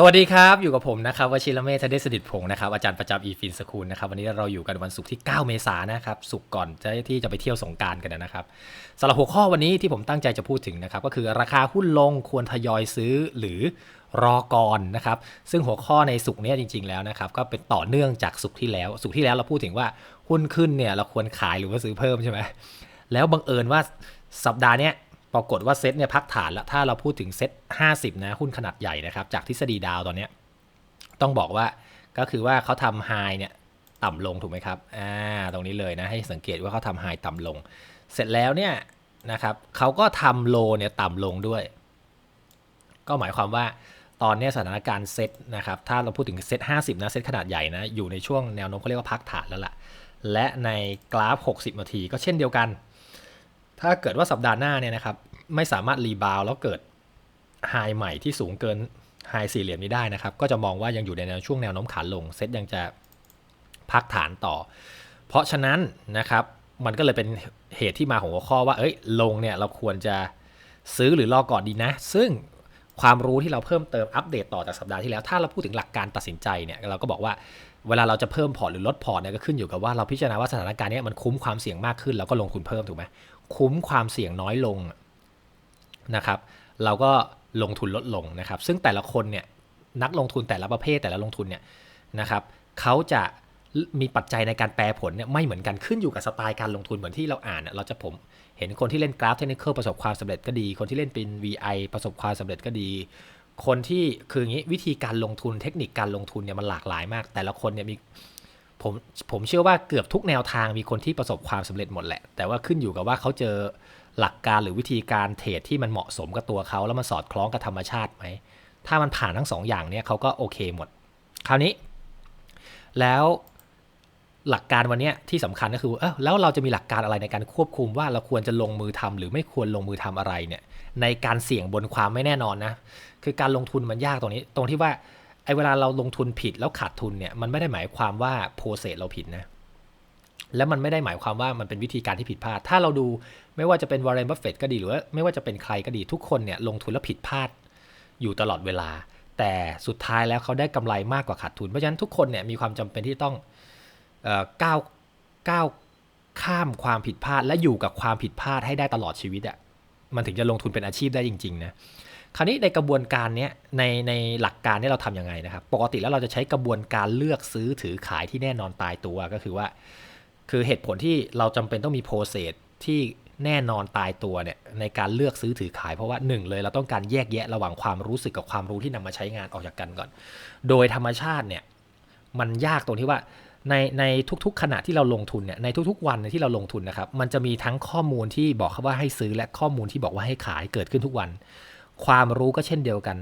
สวัสดีครับ อยู่กับผมนะครับวชิรเมธเดชสดิตพงศ์นะครับอาจารย์ประจำอีฟินสคูลนะครับวันนี้เราอยู่กันวันศุกร์ที่ 9 เมษายนนะครับศุกร์ก่อนที่จะไปเที่ยวสงการกันนะครับสำหรับหัวข้อวันนี้ที่ผมตั้งใจจะพูดถึงนะครับก็คือราคาหุ้นลงควรทยอยซื้อหรือรอก่อนนะครับซึ่งหัวข้อในสุกร์นี้จริง ๆแล้วนะครับก็เป็นต่อเนื่องจากสุกร์ที่แล้ว สุกร์ที่แล้วเราพูดถึงว่าหุ้นขึ้นเนี่ยเราควรขายหรือว่าซื้อเพิ่มใช่ไหมแล้วบังเอิญว่าสัปดาห์เนี้ย ปรากฏว่าเซ็ตเนี่ยพักฐานแล้วถ้าเราพูดถึงเซ็ต50 นะหุ้นขนาดใหญ่นะครับ จากทฤษฎีดาวตอนนี้ต้องบอกว่าก็คือว่าเขาทำไฮเนี่ยต่ำลงถูกไหมครับอ่าตรงนี้เลยนะให้สังเกตว่าเขาทำไฮต่ำลง เสร็จแล้วเนี่ยนะครับเขาก็ทำโลเนี่ยต่ำลงด้วย ก็หมายความว่าตอนเนี้ยสถานการณ์เซ็ตนะครับถ้าเราพูดถึงเซ็ต50 นะเซ็ตขนาดใหญ่นะอยู่ในช่วงแนวโน้มเขาเรียกว่าพักฐานแล้วล่ะ และในกราฟ 60 นาทีก็เช่นเดียวกัน ถ้าเกิดว่าสัปดาห์หน้าเนี่ยนะครับ ไม่สามารถรีบาวแล้วเกิดไฮใหม่ที่สูงเกินไฮสี่เหลี่ยมนี้ได้นะครับ ก็จะมองว่ายังอยู่ในแนวช่วงแนวโน้มขาลงเซ็ตยังจะพักฐานต่อ เพราะฉะนั้นนะครับมันก็เลยเป็นเหตุที่มาของหัวข้อว่า เอ้ย ลงเนี่ยเราควรจะซื้อหรือรอก่อนดีนะ ซึ่งความรู้ที่เราเพิ่มเติมอัปเดตต่อจากสัปดาห์ที่แล้ว ถ้าเราพูดถึงหลักการตัดสินใจเนี่ยเราก็บอกว่าเวลาเราจะเพิ่มพอร์ตหรือลดพอร์ตเนี่ยก็ขึ้นอยู่กับว่าเราพิจารณาว่าสถานการณ์เนี้ยมันคุ้มความเสี่ยงมากขึ้นเราก็ลงทุนเพิ่มถูกไหมคุ้มความเสี่ยงน้อยลง นะครับ เราก็ลงทุนลดลงนะครับ ซึ่งแต่ละคนเนี่ยนักลงทุนแต่ละประเภทแต่ละลงทุนเนี่ยนะครับเขาจะมีปัจจัยในการแปรผลเนี่ยไม่เหมือนกันขึ้นอยู่กับสไตล์การลงทุนเหมือนที่เราอ่านเราจะผมเห็นคนที่เล่นกราฟเทคนิคประสบความสำเร็จก็ดี คนที่เล่นเป็น VI ประสบความสำเร็จก็ดี คนที่คืออย่างนี้วิธีการลงทุนเทคนิคการลงทุนเนี่ยมันหลากหลายมาก แต่ละคนเนี่ยมีผมผมเชื่อว่าเกือบทุกแนวทางมีคนที่ประสบความสำเร็จหมดแหละ แต่ว่าขึ้นอยู่กับว่าเขาเจอ หลักการหรือวิธีการเทรดที่มันเหมาะสมกับตัวเขาแล้วมันสอดคล้องกับธรรมชาติไหม ถ้ามันผ่านทั้งสองอย่างเนี่ยเขาก็โอเคหมด คราวนี้ แล้วหลักการวันนี้ที่สำคัญก็คือเออแล้วเราจะมีหลักการอะไรในการควบคุมว่าเราควรจะลงมือทำหรือไม่ควรลงมือทำอะไรเนี่ยในการเสี่ยงบนความไม่แน่นอนนะคือการลงทุนมันยากตรงนี้ ตรงที่ว่าไอ้เวลาเราลงทุนผิดแล้วขาดทุนเนี่ยมันไม่ได้หมายความว่าโปรเซสเราผิดนะแล้วมันไม่ได้หมายความว่ามันเป็นวิธีการที่ผิดพลาด ถ้าเราดู ไม่ว่าจะเป็นวอร์เรนบัฟเฟตก็ดีหรือว่าไม่ว่าจะเป็นใครก็ดีทุกคนเนี่ยลงทุนแล้วผิดพลาดอยู่ตลอดเวลา แต่สุดท้ายแล้วเขาได้กำไรมากกว่าขาดทุน เพราะฉะนั้นทุกคนเนี่ยมีความจำเป็นที่ต้องก้าวก้าวข้ามความผิดพลาด และอยู่กับความผิดพลาดให้ได้ตลอดชีวิตอะ่ะมันถึงจะลงทุนเป็นอาชีพได้จริงๆนะคราวนี้ในกระบวนการเนี้ยในในหลักการนี้เราทํำยังไงนะครับ ปกติแล้วเราจะใช้กระบวนการเลือกซื้อถือขายที่แน่นอนตายตัวก็คือว่า คือเหตุผลที่เราจำเป็นต้องมีโปรเซสที่ แน่นอนตายตัวเนี่ยในการเลือกซื้อถือขายเพราะว่าหนึ่งเลยเราต้องการแยกแยะระหว่างความรู้สึกกับความรู้ที่นำมาใช้งานออกจากกันก่อน โดยธรรมชาติเนี่ยมันยากตรงที่ว่าในในทุกๆ ขณะที่เราลงทุนเนี่ยในทุกๆ วันที่เราลงทุนนะครับ มันจะมีทั้งข้อมูลที่บอกว่าให้ซื้อและข้อมูลที่บอกว่าให้ขายเกิดขึ้นทุกวัน ความรู้ก็เช่นเดียวกัน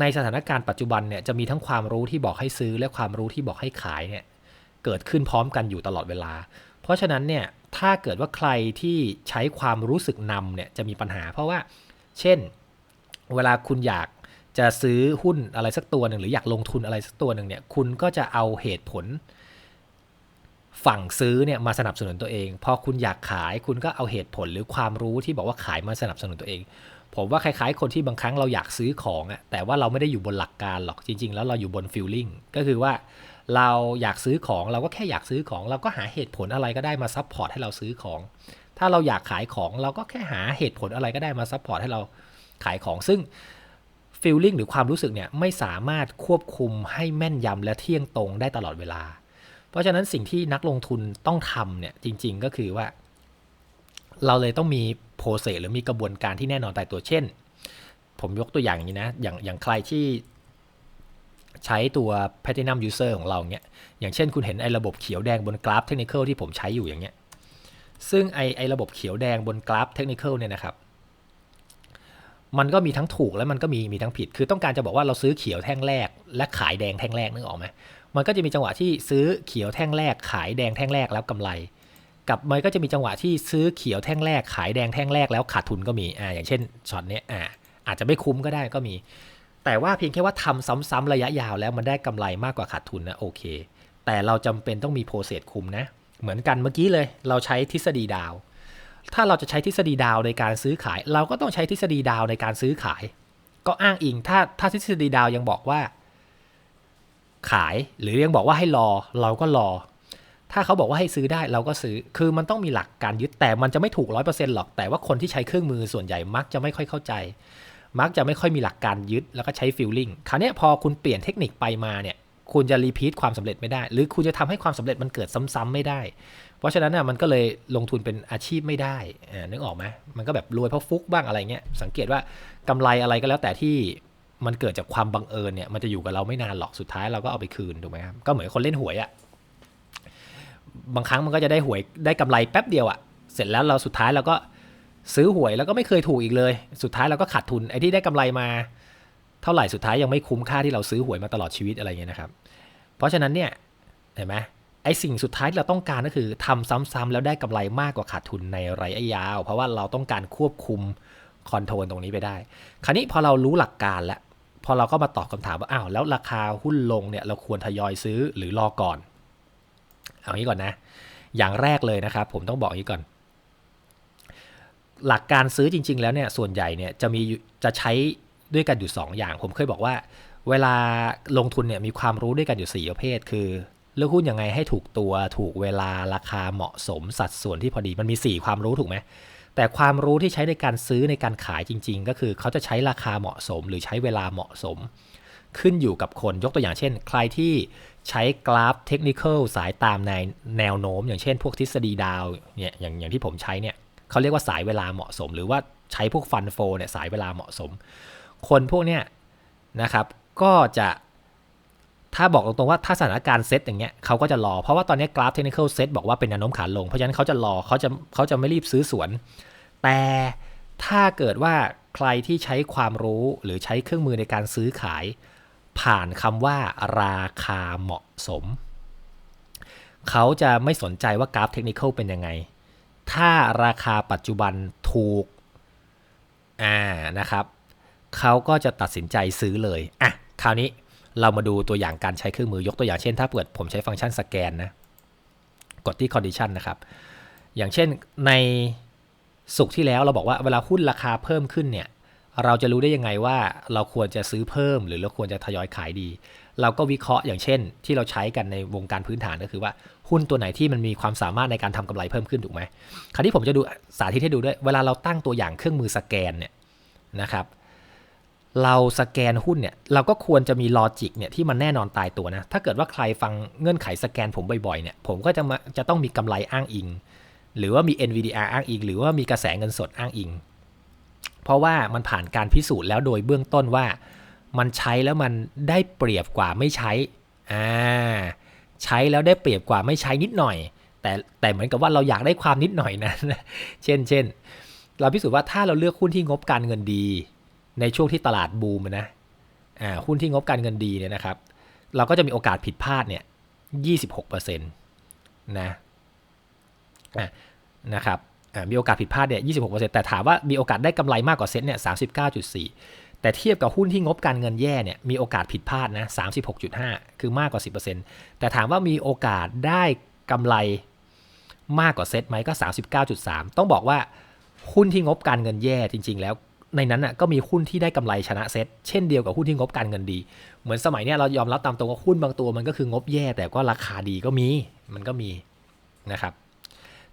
ในสถานการณ์ปัจจุบันเนี่ยจะมีทั้งความรู้ที่บอกให้ซื้อและความรู้ที่บอกให้ขายเนี่ยเกิดขึ้นพร้อมกันอยู่ตลอดเวลา ราะฉะนั้นเนี่ยถ้าเกิดว่าใครที่ใช้ความรู้สึกนำเนี่ยจะมีปัญหา เพราะว่าเช่น เวลาคุณอยากจะซื้อหุ้นอะไรสักตัวหนึ่งหรืออยากลงทุนอะไรสักตัวหนึ่งเนี่ยคุณก็จะเอาเหตุผล ฝั่งซื้อเนี่ยมาสนับสนุนตัวเอง พอคุณอยากขายคุณก็เอาเหตุผลหรือความรู้ที่บอกว่าขายมาสนับสนุนตัวเอง ผมว่าคล้ายๆ คนที่บางครั้งเราอยากซื้อของอะแต่ว่าเราไม่ได้อยู่บนหลักการหรอกจริง ๆ แล้วเราอยู่บนฟิลลิ่งก็คือว่า เราอยากซื้อของเราก็แค่อยากซื้อของ เราก็หาเหตุผลอะไรก็ได้มาซับพอร์ตให้เราซื้อของ ถ้าเราอยากขายของเราก็แค่หาเหตุผลอะไรก็ได้มาซับพอร์ตให้เราขายของ ซึ่งฟีลลิ่งหรือความรู้สึกเนี่ยไม่สามารถควบคุมให้แม่นยำและเที่ยงตรงได้ตลอดเวลา เพราะฉะนั้นสิ่งที่นักลงทุนต้องทำเนี่ยจริง ๆก็คือว่า เราเลยต้องมีโปรเซสหรือมีกระบวนการที่แน่นอนตายตัวเช่น ผมยกตัวอย่างนี้นะอย่างอย่างใครที่ ใช้ตัว Platinum User ของเราเนี่ยอย่างเช่นคุณเห็นไอ้ระบบเขียวแดงบนกราฟเทคนิคที่ผมใช้อยู่อย่างเงี้ยซึ่งไอ้ไอ้ระบบเขียวแดงบนกราฟเทคนิคเนี่ยนะครับมันก็มีทั้งถูกและมันก็มีมีทั้งผิด คือต้องการจะบอกว่าเราซื้อเขียวแท่งแรก และขายแดงแท่งแรกนึกออกไหมมันก็จะมีจังหวะที่ซื้อเขียวแท่งแรก ขายแดงแท่งแรกแล้วกำไร กับมันก็จะมีจังหวะที่ซื้อเขียวแท่งแรก ขายแดงแท่งแรกแล้วขาดทุนก็มีอ่าอย่างเช่นช็อตเนี้ยอ่าอาจจะไม่คุ้มก็ได้ก็มี แต่ว่าเพียงแค่ว่าทำซ้ำๆระยะยาวแล้วมันได้กำไรมากกว่าขาดทุนนะโอเค แต่เราจำเป็นต้องมีโปรเซสคุมนะ เหมือนกันเมื่อกี้เลย เราใช้ทฤษฎีดาว ถ้าเราจะใช้ทฤษฎีดาวในการซื้อขาย เราก็ต้องใช้ทฤษฎีดาวในการซื้อขาย ก็อ้างอิงถ้าถ้าทฤษฎีดาวยังบอกว่า ขายหรือยังบอกว่าให้รอ เราก็รอ ถ้าเขาบอกว่าให้ซื้อได้เราก็ซื้อคือมันต้องมีหลักการยึดแต่มันจะไม่ถูกร้อยเปอร์เซ็นต์หรอกแต่ว่าคนที่ใช้เครื่องมือส่วนใหญ่มักจะไม่ค่อยเข้าใจ มักจะไม่ค่อยมีหลักการยึดแล้วก็ใช้ฟิลลิ่งคราวเนี้ยพอคุณเปลี่ยนเทคนิคไปมาเนี่ยคุณจะรีพีทความสำเร็จไม่ได้ หรือคุณจะทำให้ความสำเร็จมันเกิดซ้ำๆไม่ได้ เพราะฉะนั้นน่ะมันก็เลยลงทุนเป็นอาชีพไม่ได้อ่านึกออกไหมมันก็แบบรวยเพราะฟุกบ้างอะไรเงี้ยสังเกตว่ากำไรอะไรก็แล้วแต่ที่มันเกิดจากความบังเอิญเนี่ยมันจะอยู่กับเราไม่นานหรอกสุดท้ายเราก็เอาไปคืนถูกไหมครับก็เหมือนคนเล่นหวยอะบางครั้งมันก็จะได้หวยได้กำไรแป๊บเดียวอะเสร็จแล้วเราสุดท้ายเราก็ ซื้อหวยแล้วก็ไม่เคยถูกอีกเลย สุดท้ายเราก็ขาดทุนไอ้ที่ได้กำไรมา เท่าไหร่สุดท้ายยังไม่คุ้มค่าที่เราซื้อหวยมาตลอดชีวิตอะไรเงี้ยนะครับ เพราะฉะนั้นเนี่ยเห็นไหมไอ้สิ่งสุดท้ายที่เราต้องการก็คือทำซ้ำๆแล้วได้กำไรมากกว่าขาดทุนในระยะยาว เพราะว่าเราต้องการควบคุมคอนโทรลตรงนี้ไปได้ คราวนี้พอเรารู้หลักการแล้วพอเราก็มาตอบคำถามว่าอ้าวแล้วราคาหุ้นลงเนี่ยเราควรทยอยซื้อหรือรอก่อน เอางี้ก่อนนะ อย่างแรกเลยนะครับ ผมต้องบอกอย่างนี้ก่อน หลักการซื้อจริง ๆ แล้วเนี่ยส่วนใหญ่เนี่ยจะมีจะใช้ด้วยกันอยู่ 2 อย่าง ผมเคยบอกว่า เวลาลงทุนเนี่ยมีความรู้ด้วยกันอยู่ 4 ประเภท คือเลือกหุ้นยังไงให้ถูกตัวถูกเวลาราคาเหมาะสมสัดส่วนที่พอดีมันมี 4 ความรู้ถูกไหมแต่ความรู้ที่ใช้ในการซื้อในการขายจริง ๆ ก็คือเขาจะใช้ราคาเหมาะสม หรือใช้เวลาเหมาะสม ขึ้นอยู่กับคนยกตัวอย่างเช่น ใครที่ใช้กราฟเทคนิคสายตามในแนวโน้ม อย่างเช่น พวกทฤษฎีดาวเนี่ยอย่างอย่างที่ผมใช้เนี่ย เขาเรียกว่าสายเวลาเหมาะสม หรือว่าใช้พวกฟันโฟเนี่ยสายเวลาเหมาะสม คนพวกเนี้ยนะครับก็จะถ้าบอกตรงๆว่าถ้าสถานการณ์เซตอย่างเงี้ยเขาก็จะรอ เพราะว่าตอนนี้กราฟเทคนิคเซตบอกว่าเป็นแนวโน้มขาลง เพราะฉะนั้นเขาจะรอเขาจะเขาจะไม่รีบซื้อสวน แต่ถ้าเกิดว่าใครที่ใช้ความรู้หรือใช้เครื่องมือในการซื้อขาย ผ่านคำว่าราคาเหมาะสม เขาจะไม่สนใจว่ากราฟเทคนิคเป็นยังไง ถ้าราคาปัจจุบันถูกอ่านะครับเขาก็จะตัดสินใจซื้อเลยอะคราวนี้เรามาดูตัวอย่างการใช้เครื่องมือยกตัวอย่างเช่น ถ้าเปิดผมใช้ฟังก์ชันสแกนนะกดที่ condition นะครับ อย่างเช่นในสุกร์ที่แล้วเราบอกว่าเวลาหุ้นราคาเพิ่มขึ้นเนี่ย เราจะรู้ได้ยังไงว่าเราควรจะซื้อเพิ่ม หรือเราควรจะทยอยขายดี เราก็วิเคราะห์อย่างเช่น ที่เราใช้กันในวงการพื้นฐานก็คือว่าหุ้นตัวไหนที่มันมีความสามารถในการทำกำไรเพิ่มขึ้นถูกไหมคราวนี้ผมจะดูสาธิตให้ดูด้วย เวลาเราตั้งตัวอย่างเครื่องมือสแกนเนี่ยนะครับเราสแกนหุ้นเนี่ยเราก็ควรจะมีลอจิกเนี่ยที่มันแน่นอนตายตัวนะ ถ้าเกิดว่าใครฟังเงื่อนไขสแกนผมบ่อยๆเนี่ยผมก็จะมาจะต้องมีกำไรอ้างอิง หรือว่ามี NVDR อ้างอิง หรือว่ามีกระแสเงินสดอ้างอิง เพราะว่ามันผ่านการพิสูจน์แล้วโดยเบื้องต้นว่า มันใช้แล้วมันได้เปรียบกว่าไม่ใช้อ่าใช้แล้วได้เปรียบกว่าไม่ใช้นิดหน่อย แต่แต่เหมือนกับว่าเราอยากได้ความนิดหน่อยนะเช่นเช่นเราพิสูจน์ว่าถ้าเราเลือกหุ้นที่งบการเงินดี ในช่วงที่ตลาดบูมนะอ่าหุ้นที่งบการเงินดีเนี่ยนะครับ เราก็จะมีโอกาสผิดพลาดเนี่ย26%นะอะนะครับ มีโอกาสผิดพลาดเนี่ย 26%แต่ถามว่ามีโอกาสได้กำไรมากกว่าเซ็ตเนี่ย 39.4 แต่เทียบกับหุ้นที่งบการเงินแย่เนี่ย มีโอกาสผิดพลาดนะ 36.5 คือมากกว่า 10%แต่ถามว่ามีโอกาสได้กำไรมากกว่าเซ็ตไหมก็ 39.3 ต้องบอกว่าหุ้นที่งบการเงินแย่จริง ๆ แล้วในนั้นน่ะก็มีหุ้นที่ได้กำไรชนะเซ็ตเช่นเดียวกับหุ้นที่งบการเงินดี เหมือนสมัยเนี้ยเรายอมรับตามตรงว่าหุ้นบางตัวมันก็คืองบแย่แต่ก็ราคาดีก็มีมันก็มีนะครับ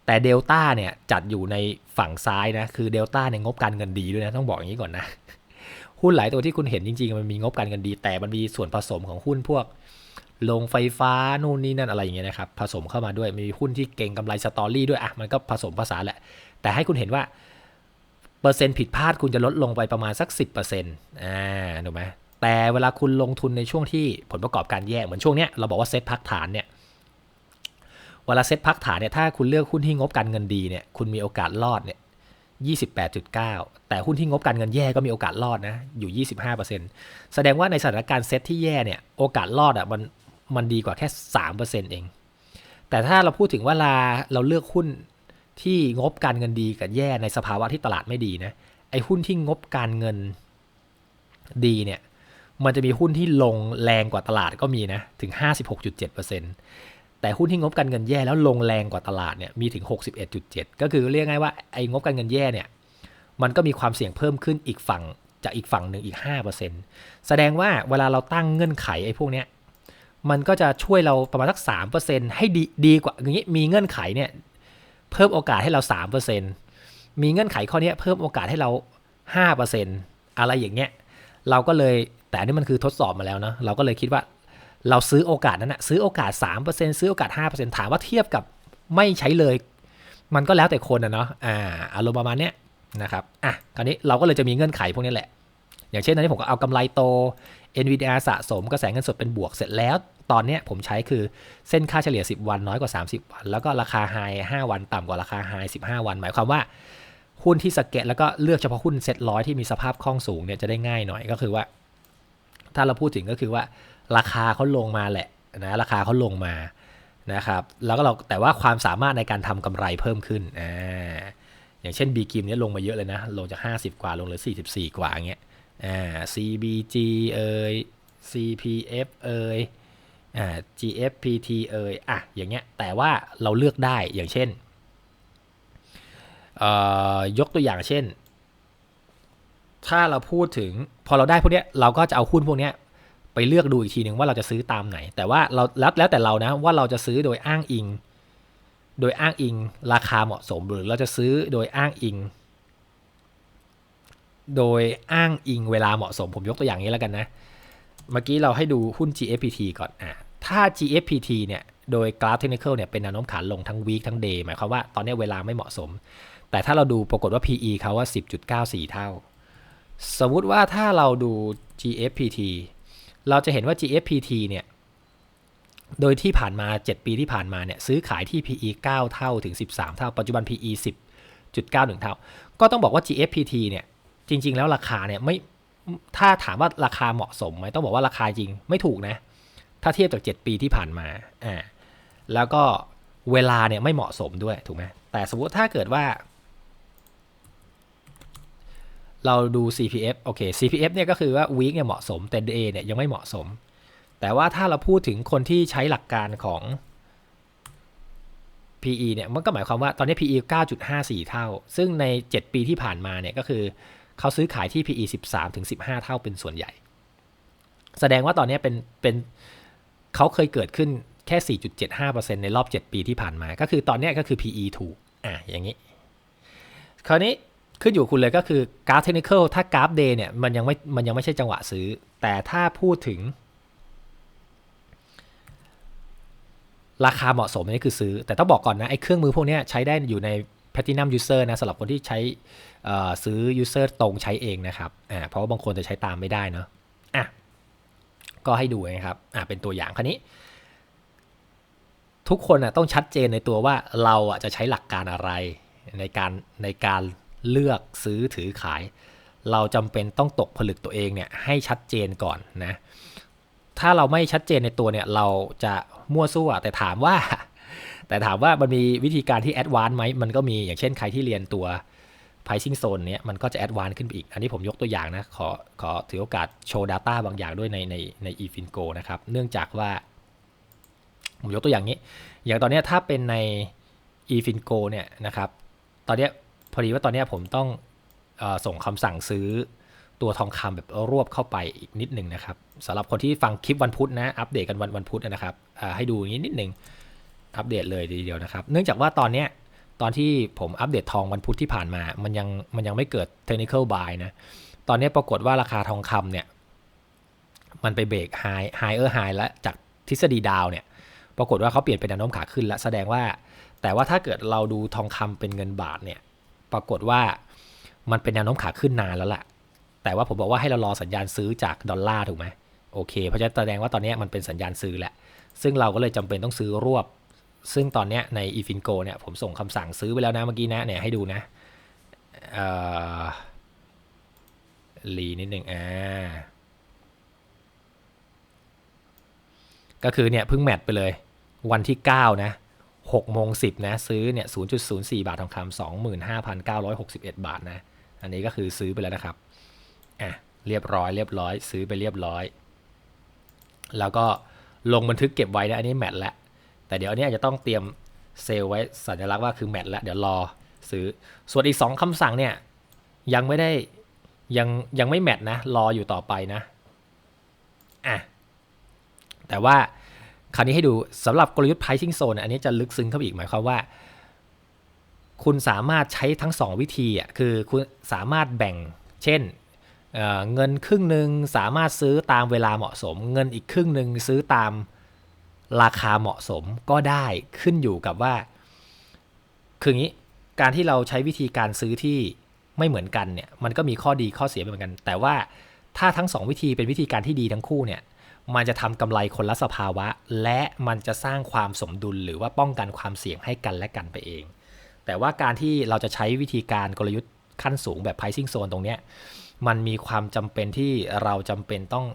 แต่เดลต้าเนี่ยจัดอยู่ในฝั่งซ้ายนะคือเดลต้าในงบการเงินดีด้วยนะต้องบอกอย่างนี้ก่อนนะหุ้นหลายตัวที่คุณเห็นจริงๆ มันมีงบการเงินดี แต่มันมีส่วนผสมของหุ้นพวกโรงไฟฟ้านู่นนี่นั่นอะไรอย่างเงี้ยนะครับผสมเข้ามาด้วยมีหุ้นที่เก่งกำไรสตอรี่ด้วยอะมันก็ผสมผสาแหละ แต่ให้คุณเห็นว่าเปอร์เซ็นต์ผิดพลาดคุณจะลดลงไปประมาณสัก 10%อ่าถูกไหมแต่เวลาคุณลงทุนในช่วงที่ผลประกอบการแย่เหมือนช่วงเนี้ยเราบอกว่าเซ็ตพักฐานเนี่ย เวลาเซ็ตพักฐานเนี่ยถ้าคุณเลือกหุ้นที่งบการเงินดีเนี่ยคุณมีโอกาสรอดเนี่ย28.9 แต่หุ้นที่งบการเงินแย่ก็มีโอกาสรอดนะอยู่ 25%แสดงว่าในสถานการณ์เซ็ตที่แย่เนี่ยโอกาสรอดอะมันมันดีกว่าแค่ 3%เอง แต่ถ้าเราพูดถึงเว่าเราเราเลือกหุ้นที่งบการเงินดีกับแย่ในสภาวะที่ตลาดไม่ดีนะไอ้หุ้นที่งบการเงินดีเนี่ยมันจะมีหุ้นที่ลงแรงกว่าตลาดก็มีนะถึง 56.7% แต่หุ้นที่งบการเงินแย่แล้วลงแรงกว่าตลาดเนี่ยมีถึง 61.7 ก็คือเรียกง่ายว่าไอ้งบการเงินแย่เนี่ยมันก็มีความเสี่ยงเพิ่มขึ้นอีกฝั่งจากอีกฝั่งหนึ่งอีก 5%แสดงว่าเวลาเราตั้งเงื่อนไขไอ้พวกเนี้ยมันก็จะช่วยเราประมาณสักสามเปอร์เซ็นให้ดีดีกว่าอย่างนี้มีเงื่อนไขเนี่ยเพิ่มโอกาสให้เราสามเปอร์เซ็นมีเงื่อนไขข้อนี้เพิ่มโอกาสให้เราห้าเปอร์เซ็นอะไรอย่างเงี้ยเราก็เลยแต่นนี่มันคือทดสอบมาแล้วเนาะเราก็เลยคิดว่า เราซื้อโอกาสนั้นนะซื้อโอกาส 3%ซื้อโอกาส 5%ถามว่าเทียบกับไม่ใช้เลย มันก็แล้วแต่คนนะเนาะอ่าอารมณ์ประมาณเนี้ยนะครับอะคราวนี้เราก็เลยจะมีเงื่อนไขพวกนี้แหละ อย่างเช่นตอนนี้ผมก็เอากำไรโต NVDR สะสมกระแสเงินสดเป็นบวกเสร็จแล้ว ตอนเนี้ยผมใช้คือเส้นค่าเฉลี่ย 10 วันน้อยกว่า 30 วัน แล้วก็ราคาไฮ5วันต่ำกว่าราคาไฮ15 วัน หมายความว่าหุ้นที่สเก็ตแล้วก็เลือกเฉพาะหุ้นเซ็ตร้อยที่มีสภาพคล่องสูงเนี่ยจะได้ง่ายหน่อยก็คือว่า ถ้าเราพูดถึงก็คือว่า ราคาเขาลงมาแหละนะราคาเขาลงมานะครับแล้วก็เราแต่ว่าความสามารถในการทำกำไรเพิ่มขึ้นอ่าอย่างเช่น B กิมเนี่ยลงมาเยอะเลยนะ ลงจาก 50 กว่าลงเหลือ 44 กว่าอย่างเงี้ยอ่า CBG เอ่ย CPF เอ่ยอ่า GFPT เอยอะอย่างเงี้ยแต่ว่าเราเลือกได้อย่างเช่นเอ่อยกตัวอย่างเช่น ถ้าเราพูดถึงพอเราได้พวกเนี้ยเราก็จะเอาหุ้นพวกเนี้ย ไปเลือกดูอีกทีหนึ่งว่าเราจะซื้อตามไหน แต่ว่าเราแล้วแล้วแต่เรานะว่าเราจะซื้อโดยอ้างอิง โดยอ้างอิงราคาเหมาะสมหรือเราจะซื้อโดยอ้างอิง โดยอ้างอิงเวลาเหมาะสมผมยกตัวอย่างนี้แล้วกันนะ เมื่อกี้เราให้ดูหุ้น GFPT ก่อนอะถ้า GFPT เนี่ยโดยกราฟเทคนิคเนี่ยเป็นแนวโน้มขาลงทั้งวีคทั้งเดย์หมายความว่าตอนนี้เวลาไม่เหมาะสม แต่ถ้าเราดูปรากฏว่า PE เขาว่า 10.94 เท่า สมมุติว่าถ้าเราดู GFPT เราจะเห็นว่า GFPT เนี่ย โดยที่ผ่านมา 7 ปีที่ผ่านมาเนี่ยซื้อขายที่ PE 9 เท่าถึง 13 เท่า ปัจจุบัน PE 10.91 เท่า ก็ต้องบอกว่า GFPT เนี่ย จริง ๆ แล้วราคาเนี่ยไม่ถ้าถามว่าราคาเหมาะสมไหมต้องบอกว่าราคาจริงไม่ถูกนะ ถ้าเทียบจาก 7 ปีที่ผ่านมาอ่าแล้วก็เวลาเนี่ยไม่เหมาะสมด้วยถูกไหมแต่สมมติถ้าเกิดว่า เราดู CPF โอเค CPF เนี่ยก็คือว่า week เนี่ยเหมาะสม แต่ day เนี่ยยังไม่เหมาะสม แต่ว่าถ้าเราพูดถึงคนที่ใช้หลักการของ PE เนี่ยมันก็หมายความว่าตอนนี้ PE 9.54 เท่า ซึ่งใน 7 ปีที่ผ่านมาเนี่ยก็คือเขาซื้อขายที่ PE 13ถึง15 เท่าเป็นส่วนใหญ่ แสดงว่าตอนนี้เป็นเป็นเขาเคยเกิดขึ้นแค่ 4.75%ในรอบ 7 ปีที่ผ่านมา ก็คือตอนนี้ก็คือ PE ถูก อะอย่างนี้ คราวนี้ ขึ้นอยู่คุณเลยก็คือกราฟเทคนิคถ้ากราฟเดย์เนี่ยมันยังไม่มันยังไม่ใช่จังหวะซื้อ แต่ถ้าพูดถึง ราคาเหมาะสมนี่คือซื้อ แต่ต้องบอกก่อนนะ ไอ้เครื่องมือพวกนี้ใช้ได้อยู่ใน Platinum User นะสำหรับคนที่ใช้ซื้อ User ตรงใช้เองนะครับอ่าเพราะว่าบางคนจะใช้ตามไม่ได้เนาะอะก็ให้ดูนะครับอ่าเป็นตัวอย่างคันนี้ ทุกคนอะต้องชัดเจนในตัวว่าเราอะจะใช้หลักการอะไรในการในการ เลือกซื้อถือขาย เราจำเป็นต้องตกผลึกตัวเองเนี่ยให้ชัดเจนก่อนนะถ้าเราไม่ชัดเจนในตัวเนี่ยเราจะมั่วซั่วแต่ถามว่า แต่ถามว่ามันมีวิธีการที่แอดวานซ์ไหมมันก็มีอย่างเช่นใครที่เรียนตัว pricing zone เนี่ยมันก็จะแอดวานซ์ขึ้นไปอีก อันนี้ผมยกตัวอย่างนะ ขอขอถือโอกาสโชว์ Data บางอย่างด้วยในในใน eFinco นะครับ เนื่องจากว่า ผมยกตัวอย่างนี้ อย่างตอนนี้ถ้าเป็นใน eFinco เนี่ยนะครับ ตอนนี้ พอดีว่าตอนนี้ผมต้องอส่งคำสั่งซื้อตัวทองคำแบบรวบเข้าไปอีกนิดหนึ่งนะครับสำหรับคนที่ฟังคลิปวันพุธนะ อัปเดตกันวันวันพุธนะครับให้ดูอย่างนี้นิดหนึ่งอัปเดตเลยทีเดียวนะครับ เนื่องจากว่าตอนเนี้ยตอนที่ผมอัปเดตทองวันพุธที่ผ่านมา มันยังมันยังไม่เกิด technical buy นะ ตอนนี้ปรากฏว่าราคาทองคำเนี่ย มันไปเบรก high higher high แล้วจากทฤษฎีดาวเนี่ย ปรากฏว่าเขาเปลี่ยนเป็นแนวโน้มขาขึ้น แล้วแสดงว่า แต่ว่าถ้าเกิดเราดูทองคำเป็นเงินบาทเนี่ย ปรากฏว่ามันเป็นแนวโน้มขาขึ้นนานแล้วแหละแต่ว่าผมบอกว่าให้เรารอสัญญาณซื้อจากดอลลาร์ถูกไหมโอเค เพราะฉะนั้นแสดงว่าตอนนี้มันเป็นสัญญาณซื้อแหละ ซึ่งเราก็เลยจำเป็นต้องซื้อรวบ ซึ่งตอนนี้ใน eFinco เนี่ยผมส่งคำสั่งซื้อไปแล้วนะเมื่อกี้นะเนี่ยให้ดูนะรีนิดหนึ่งอ่าก็คือเนี่ยเพิ่งแมทไปเลย วันที่ 9 นะ 6โมง10นะซื้อเนี่ย0.04 บาททองคำ25,961 บาทนะ อันนี้ก็คือซื้อไปแล้วนะครับอะเรียบร้อยเรียบร้อย ซื้อไปเรียบร้อย แล้วก็ลงบันทึกเก็บไว้นะอันนี้แมทแล้วแต่เดี๋ยวอันนี้อาจจะต้องเตรียมเซลไว้สัญลักษณ์ว่าคือแมทแล้วเดี๋ยวรอซื้อส่วนอีก 2คำสั่งเนี่ยยังไม่ได้ยังยังไม่แมทนะรออยู่ต่อไปนะอะแต่ว่า คราวนี้ให้ดูสำหรับกลยุทธ์ pricing zone อันนี้จะลึกซึ้งเข้าไปอีกหมายความว่า คุณสามารถใช้ทั้ง 2 วิธีอะคือคุณสามารถแบ่งเช่นเเงินครึ่งหนึ่งสามารถซื้อตามเวลาเหมาะสม เงินอีกครึ่งหนึ่งซื้อตามราคาเหมาะสมก็ได้ขึ้นอยู่กับว่า คืออย่างนี้การที่เราใช้วิธีการซื้อที่ไม่เหมือนกันเนี่ยมันก็มีข้อดีข้อเสียไม่เหมือนกัน แต่ว่าถ้าทั้งสองวิธีเป็นวิธีการที่ดีทั้งคู่เนี่ย มันจะทำกำไรคนละสภาวะ และมันจะสร้างความสมดุลหรือว่าป้องกันความเสี่ยงให้กันและกันไปเอง แต่ว่าการที่เราจะใช้วิธีการกลยุทธ์ขั้นสูงแบบ pricing zone ตรงเนี้ยมันมีความจำเป็นที่เราจำเป็นต้อง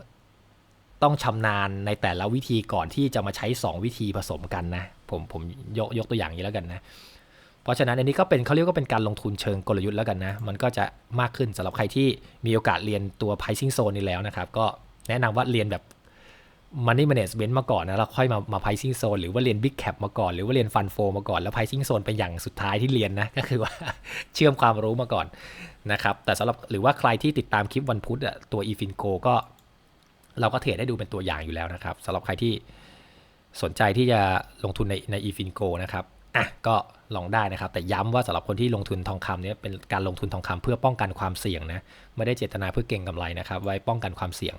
ต้องชำนาญในแต่ละวิธีก่อนที่จะมาใช้ 2 วิธีผสมกันนะ ผมผมยกยกตัวอย่างนี้แล้วกันนะ เพราะฉะนั้นอันนี้ก็เป็นเขาเรียกว่าเป็นการลงทุนเชิงกลยุทธ์แล้วกันนะ มันก็จะมากขึ้นสำหรับใครที่มีโอกาสเรียนตัว pricing zone นี้แล้วนะครับ ก็แนะนำว่าเรียนแบบ money management มาก่อนนะแล้วค่อยมามา pricing zone หรือว่าเรียน big cap มาก่อน หรือว่าเรียน fund flow มาก่อนแล้ว pricing zone เป็นอย่างสุดท้ายที่เรียนนะก็คือว่าเชื่อมความรู้มาก่อนนะครับแต่สำหรับหรือว่าใครที่ติดตามคลิปวันพุธอะตัว efinco ก็ เราก็เทรดได้ดูเป็นตัวอย่างอยู่แล้วนะครับสำหรับใครที่สนใจที่จะลงทุนในใน efinco นะครับอะก็ลองได้นะครับ แต่ย้ำว่าสำหรับคนที่ลงทุนทองคำเนี่ยเป็นการลงทุนทองคำเพื่อป้องกันความเสี่ยงนะไม่ได้เจตนาเพื่อเก็งกำไรนะครับ ไว้ป้องกันความเสี่ยง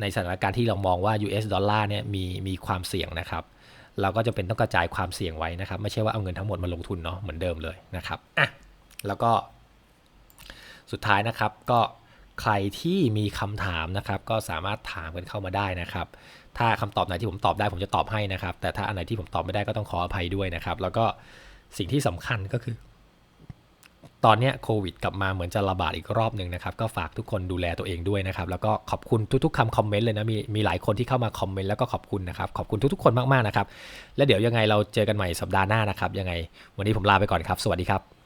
ในสถานการณ์ที่เรามองว่า US ดอลลาร์เนี่ยมีมีความเสี่ยงนะครับเราก็จะเป็นต้องกระจายความเสี่ยงไว้นะครับ ไม่ใช่ว่าเอาเงินทั้งหมดมาลงทุนเนาะเหมือนเดิมเลยนะครับอะแล้วก็สุดท้ายนะครับก็ใครที่มีคำถามนะครับ ก็สามารถถามกันเข้ามาได้นะครับ ถ้าคำตอบไหนที่ผมตอบได้ผมจะตอบให้นะครับ แต่ถ้าอันไหนที่ผมตอบไม่ได้ก็ต้องขออภัยด้วยนะครับ แล้วก็สิ่งที่สำคัญก็คือ ตอนนี้โควิดกลับมาเหมือนจะระบาดอีกรอบหนึ่งนะครับก็ฝากทุกคนดูแลตัวเองด้วยนะครับแล้วก็ขอบคุณทุกๆคำคอมเมนต์เลยนะมีมีหลายคนที่เข้ามาคอมเมนต์แล้วก็ขอบคุณนะครับขอบคุณทุกๆคนมากๆนะครับแล้วเดี๋ยวยังไงเราเจอกันใหม่สัปดาห์หน้านะครับยังไง วันนี้ผมลาไปก่อนครับ สวัสดีครับ